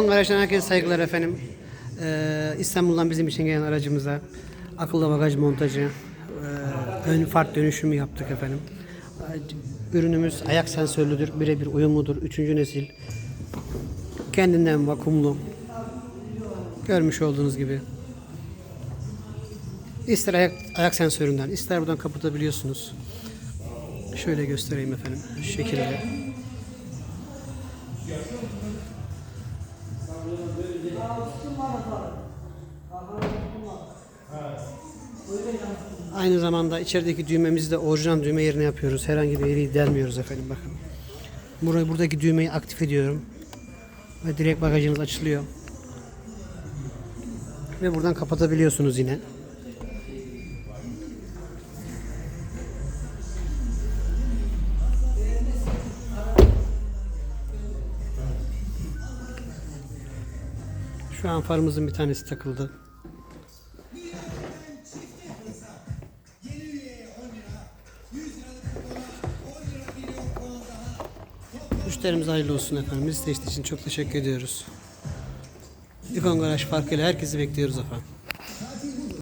İkon Garaj'dan herkese saygılar efendim. Ee, İstanbul'dan bizim için gelen aracımıza akıllı bagaj montajı, e, ön fart dönüşümü yaptık efendim. Ürünümüz ayak sensörlüdür, birebir uyumludur. Üçüncü nesil. Kendinden vakumlu. Görmüş olduğunuz gibi. İster ayak, ayak sensöründen, ister buradan kapatabiliyorsunuz. Şöyle göstereyim efendim. Şu şekilde. Aynı zamanda içerideki düğmemizi de orijinal düğme yerine yapıyoruz. Herhangi bir yeri delmiyoruz efendim bakın. Burayı buradaki düğmeyi aktif ediyorum. Ve direkt bagajınız açılıyor. Ve buradan kapatabiliyorsunuz yine. Şu an farımızın bir tanesi takıldı. Müşterimiz hayırlı olsun efendim. Biz seçtiği için çok teşekkür ediyoruz. İkon Garaj farkıyla herkesi bekliyoruz efendim.